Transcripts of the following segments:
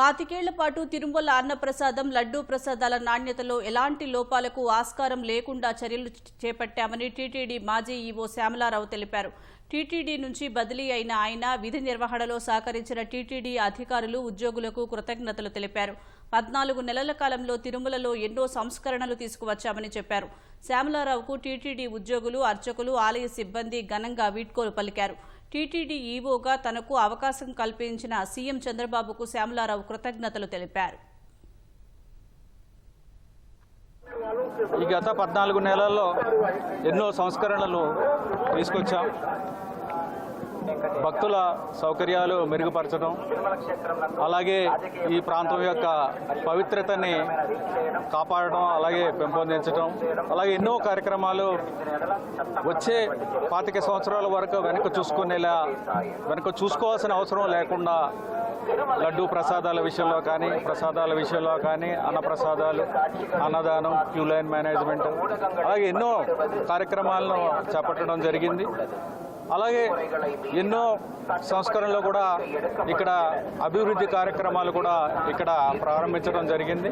పాతికేళ్ళ పాటు తిరుమల అన్నప్రసాదం లడ్డూ ప్రసాదాల నాణ్యతలో ఎలాంటి లోపాలకు ఆస్కారం లేకుండా చర్యలు చేపట్టామని టీటీడీ మాజీ ఈవో శ్యామలారావు తెలిపారు. టీటీడీ నుంచి బదిలీ అయిన ఆయన విధి నిర్వహణలో సహకరించిన టీటీడీ అధికారులు ఉద్యోగులకు కృతజ్ఞతలు తెలిపారు. పద్నాలుగు నెలల కాలంలో తిరుమలలో ఎన్నో సంస్కరణలు తీసుకువచ్చామని చెప్పారు. శ్యామలారావుకు టీటీడీ ఉద్యోగులు అర్చకులు ఆలయ సిబ్బంది ఘనంగా వీడ్కోలు పలికారు. టీటీడీ ఈవోగా తనకు అవకాశం కల్పించిన సీఎం చంద్రబాబుకు శ్యామలారావు కృతజ్ఞతలు తెలిపారు. ఈ గత పద్నాలుగు నెలల్లో ఎన్నో సంస్కరణలు తీసుకొచ్చాం. భక్తుల సౌకర్యాలు మెరుగుపరచడం అలాగే ఈ ప్రాంతం యొక్క పవిత్రతని కాపాడడం అలాగే పెంపొందించడం అలాగే ఎన్నో కార్యక్రమాలు వచ్చే పాతిక సంవత్సరాల వరకు వెనక చూసుకునేలా వెనక చూసుకోవాల్సిన అవసరం లేకుండా లడ్డూ ప్రసాదాల విషయంలో కానీ ప్రసాదాల విషయంలో కానీ అన్నప్రసాదాలు అన్నదానం క్యూ లైన్ మేనేజ్మెంట్ అలాగే ఎన్నో కార్యక్రమాలను చేపట్టడం జరిగింది. అలాగే ఎన్నో సంస్కరణలు కూడా ఇక్కడ అభివృద్ధి కార్యక్రమాలు కూడా ఇక్కడ ప్రారంభించడం జరిగింది.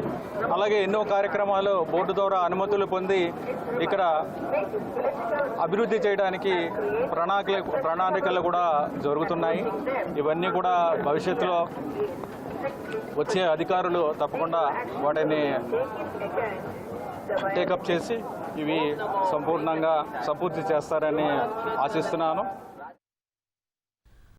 అలాగే ఎన్నో కార్యక్రమాలు బోర్డు ద్వారా అనుమతులు పొంది ఇక్కడ అభివృద్ధి చేయడానికి ప్రణాళిక ప్రణాళికలు కూడా జరుగుతున్నాయి. ఇవన్నీ కూడా భవిష్యత్తులో వచ్చే అధికారులు తప్పకుండా వాటిని టేకప్ చేసి ఇవి సంపూర్ణంగా సంపూర్తి చేస్తారని ఆశిస్తున్నాను.